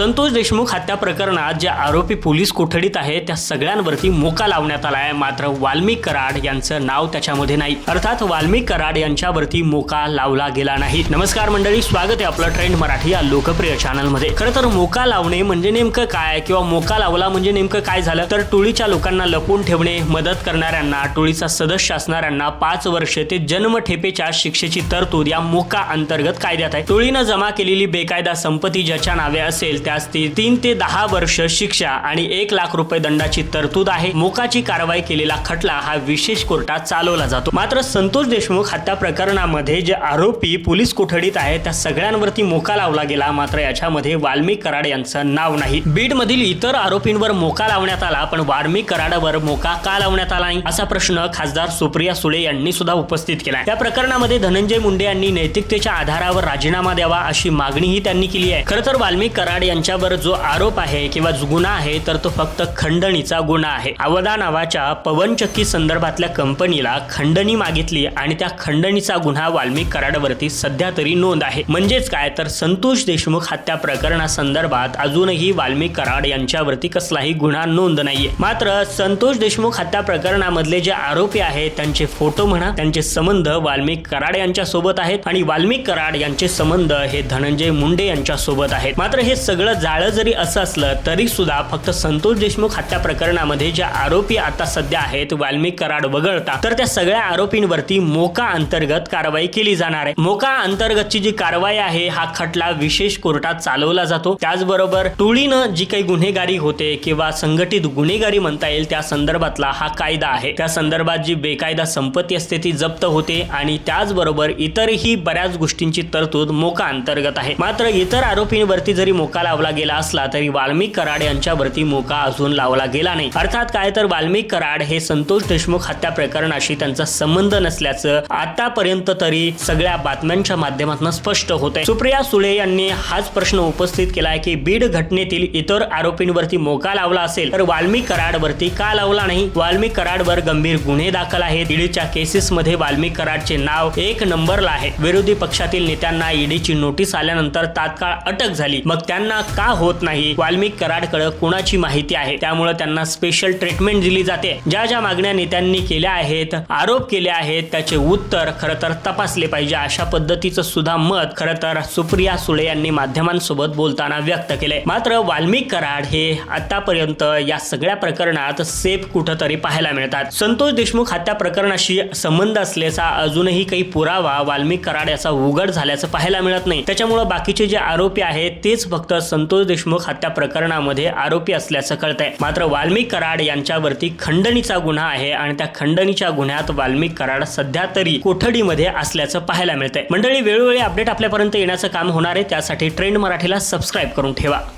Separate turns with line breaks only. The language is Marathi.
संतोष देशमुख हत्या प्रकरणात ज्या आरोपी पोलीस कोठडीत आहेत त्या सगळ्यांवरती मोका लावण्यात आला आहे मात्र वाल्मिक कराड यांचं नाव त्याच्यामध्ये नाही. अर्थात वाल्मिक कराड यांच्यावरती मोका लावला गेला नाही. नमस्कार मंडळी स्वागत आहे आपलं ट्रेंड मराठी या लोकप्रिय चॅनलमध्ये खरं तर मोका लावणे म्हणजे नेमकं काय? किंवा मोका लावला म्हणजे नेमकं काय झालं? तर टोळीच्या लोकांना लपवून ठेवणे मदत करणाऱ्यांना टोळीचा सदस्य असणाऱ्यांना पाच वर्ष ते जन्मठेपेच्या शिक्षेची तरतूद या मोका अंतर्गत कायद्यात आहे. टोळीनं जमा केलेली बेकायदा संपत्ती ज्याच्या नावे असेल त्यास ती तीन ते दहा वर्ष शिक्षा आणि एक लाख रुपये दंडाची तरतूद आहे. मोकाची कारवाई केलेला खटला हा विशेष कोर्टात चालवला जातो. मात्र संतोष देशमुख हत्या प्रकरणामध्ये जे आरोपी पोलीस कोठडीत आहेत त्या सगळ्यांवरती मोका लावला गेला. मात्र याच्यामध्ये वाल्मी कराड यांचं नाव नाही. बीड मधील इतर आरोपींवर मोका लावण्यात आला पण वाल्मी कराडावर मोका का लावण्यात आला नाही असा प्रश्न खासदार सुप्रिया सुळे यांनी सुद्धा उपस्थित केला त्या प्रकरणामध्ये धनंजय मुंडे यांनी नैतिकतेच्या आधारावर राजीनामा द्यावा अशी मागणीही त्यांनी केली आहे. खरं तर वाल्मी कराड यांच्यावर जो आरोप आहे किंवा जो गुन्हा आहे तर तो फक्त खंडणीचा गुन्हा आहे. अवधा नावाच्या पवनचक्की संदर्भातल्या कंपनीला खंडणी मागितली आणि त्या खंडणीचा गुन्हा वाल्मिक कराडवरती सध्या तरी नोंद आहे. म्हणजेच काय? तर संतोष देशमुख हत्या प्रकरणासंदर्भात अजूनही वाल्मिक कराड यांच्यावरती कसलाही गुन्हा नोंद नाहीये. मात्र संतोष देशमुख हत्या प्रकरणामधले जे आरोपी आहेत त्यांचे फोटो म्हणा त्यांचे संबंध वाल्मिक कराड यांच्या सोबत आहेत आणि वाल्मिक कराड यांचे संबंध हे धनंजय मुंडे यांच्या सोबत आहेत. मात्र हे सगळं जाळं जरी असं असलं तरी सुद्धा फक्त संतोष देशमुख हत्या प्रकरणामध्ये ज्या आरोपी आता सध्या आहेत वाल्मिक कराड वगळता तर त्या सगळ्या आरोपींवरती मोका अंतर्गत कारवाई केली जाणार आहे. मोका अंतर्गतची जी कारवाई आहे हा खटला विशेष कोर्टात चालवला जातो. त्याचबरोबर टोळीनं जी काही गुन्हेगारी होते किंवा संघटित गुन्हेगारी म्हणता येईल त्या संदर्भातला हा कायदा आहे. त्या संदर्भात जी बेकायदा संपत्ती असते ती जप्त होते आणि त्याचबरोबर इतरही बऱ्याच गोष्टींची तरतूद मोका अंतर्गत आहे. मात्र इतर आरोपींवरती जरी मोकाला लावला गेला असला तरी वाल्मिक कराड यांच्यावरती मोका अजून लावला गेला नाही. अर्थात काय तर वाल्मिक कराड हे संतोष देशमुख हत्या प्रकरणाशी त्यांचा संबंध नसल्याचं आतापर्यंत तरी सगळ्या बातम्यांच्या माध्यमातून स्पष्ट होत आहे सुप्रिया सुळे यांनी हाच प्रश्न उपस्थित केलाय की बीड घटनेतील इतर आरोपींवरती मोका लावला असेल तर वाल्मिक कराडवरती का लावला नाही? वाल्मिक कराडवर गंभीर गुन्हे दाखल आहेत. ईडीच्या केसेस मध्ये वाल्मिक कराडचे नाव एक नंबरला आहे. विरोधी पक्षातील नेत्यांना ईडीची नोटीस आल्यानंतर तात्काळ अटक झाली. मग त्यांना त्यांना का होत नाही? वाल्मिक कराडकडे कुणाची माहिती आहे? त्यामुळे त्यांना स्पेशल ट्रीटमेंट दिली जाते. ज्या ज्या मागण्या नेत्यांनी केल्या आहेत आरोप केले आहेत त्याचे उत्तर खरं तर तपासले पाहिजे. अशा पद्धतीचं सुद्धा मत खरं तर सुप्रिया सुळे यांनी माध्यमांसोबत बोलताना व्यक्त केले मात्र वाल्मिक कराड हे आतापर्यंत या सगळ्या प्रकरणात सेफ कुठंतरी पाहायला मिळतात. संतोष देशमुख हत्या प्रकरणाशी संबंध असल्याचा अजूनही काही पुरावा वाल्मिक कराड याचा उघड झाल्याचं पाहायला मिळत नाही. त्याच्यामुळे बाकीचे जे आरोपी आहेत तेच फक्त संतोष देशमुख हत्या प्रकरणामध्ये आरोपी असल्याचं कळतंय. मात्र वाल्मिक कराड यांच्यावरती खंडणीचा गुन्हा आहे आणि त्या खंडणीच्या गुन्ह्यात वाल्मिक कराड सध्या तरी कोठडीमध्ये असल्याचं पाहायला मिळतंय. मंडळी वेळोवेळी अपडेट आपल्यापर्यंत येण्याचं काम होणार आहे. त्यासाठी ट्रेंड मराठीला सबस्क्राईब करून ठेवा.